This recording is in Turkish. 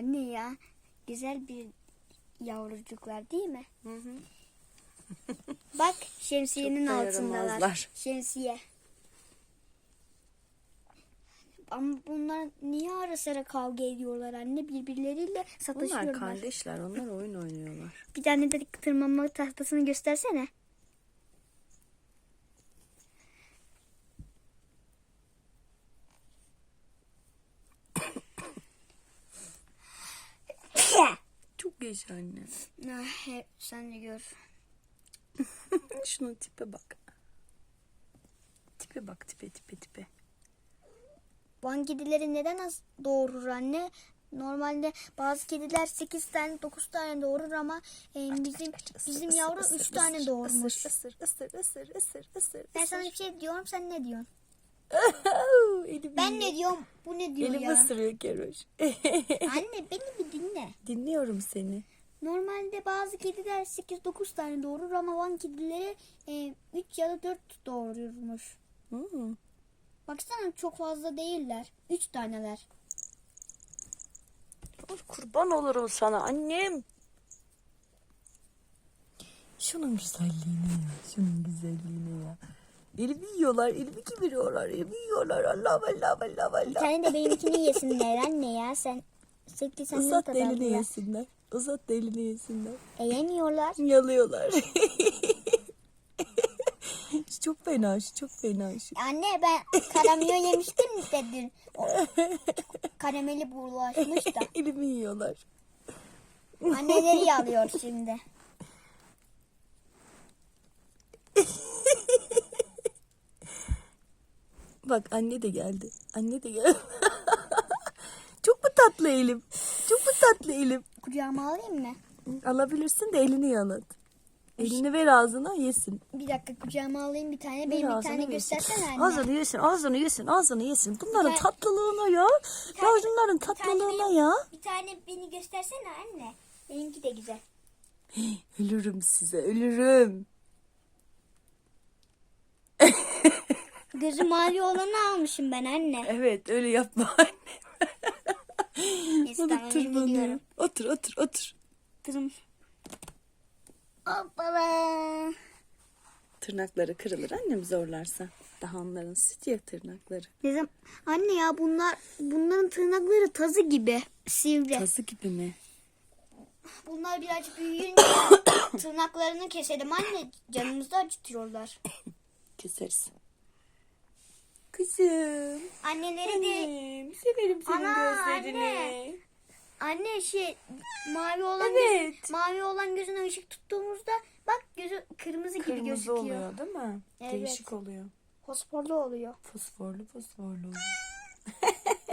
Anne ya güzel bir yavrucuklar değil mi? Hı hı. Bak şemsiyenin Çok da altındalar. yaramazlar. Şemsiye. Ama bunlar niye ara sıra kavga ediyorlar anne? Birbirleriyle Bunlar kardeşler. Onlar oyun oynuyorlar. Bir tane de tırmanma tahtasını göstersene. Çok geç anne. Ah, he, sen de gör. Şunun tipe bak. Tipe bak tipe tipe tipe. Van kedileri neden az doğurur anne? Normalde bazı kediler 8 tane 9 tane doğurur ama e, bizim bizim yavru 3 tane doğurmuş. Isır ısır ısır ısır ısır. Ben sana bir şey diyorum sen ne diyorsun? Ben ne diyorum bu ne diyor Elim ya? ısırıyor Keroş. Anne. Dinliyorum seni. Normalde bazı kediler 8-9 tane doğurur ama Van kedileri 3 ya da 4 doğururmuş. Hmm. Baksana çok fazla değiller. 3 taneler. Oy, kurban olurum sana annem. Şunun güzelliğine ya. Şunun güzelliğine ya. Elimi yiyorlar, elimi kibiriyorlar, elimi yiyorlar. Allah Allah Allah Bir Allah. tane de benimkini yesinler anne ya. Sen sürekli senden Uzat da elini tadaldılar. yesinler. Uzat da elini yesinler. E yemiyorlar. Yalıyorlar. şu çok fena, şu çok fena. Şu. Anne ben karamel yemiştim mi dedin? O, karameli bulaşmış da. elimi yiyorlar. Anneleri yalıyor şimdi. Bak anne de geldi. Anne de geldi. Tatlı elim? Çok mu tatlı elim? Kucağıma alayım mı? Alabilirsin de elini yalat. Elini ver ağzına yesin. Bir dakika kucağıma alayım bir tane. Benim bir tane yesin. göstersene anne. Ağzını yesin, ağzını yesin, ağzını yesin. Bunların tane- tatlılığına ya. tane- Ya şunların Bir tane tatlılığına benim- ya. Bir tane beni göstersene anne. Benimki de güzel. Ölürüm size, ölürüm. Gözü mavi olanı almışım ben anne. Evet, öyle yapma anne. Tırmanıyor. gidiyorum. Otur, otur, otur. Kızım. Hoppala. Tırnakları kırılır annem zorlarsa. Daha onların süt ya tırnakları. Kızım anne ya bunlar bunların tırnakları tazı gibi sivri. Tazı gibi mi? Bunlar birazcık büyüyünce tırnaklarını keselim anne. Canımızı acıtıyorlar. Keseriz. Kızım. Anneleri de Annem. Severim senin Ana, gözlerini. anne. Anne şey mavi olan Evet. göz- mavi olan gözüne ışık tuttuğumuzda bak gözü kırmızı, gibi Kırmızı gözüküyor. oluyor değil mi? Evet. Değişik oluyor. Fosforlu oluyor. Fosforlu fosforlu.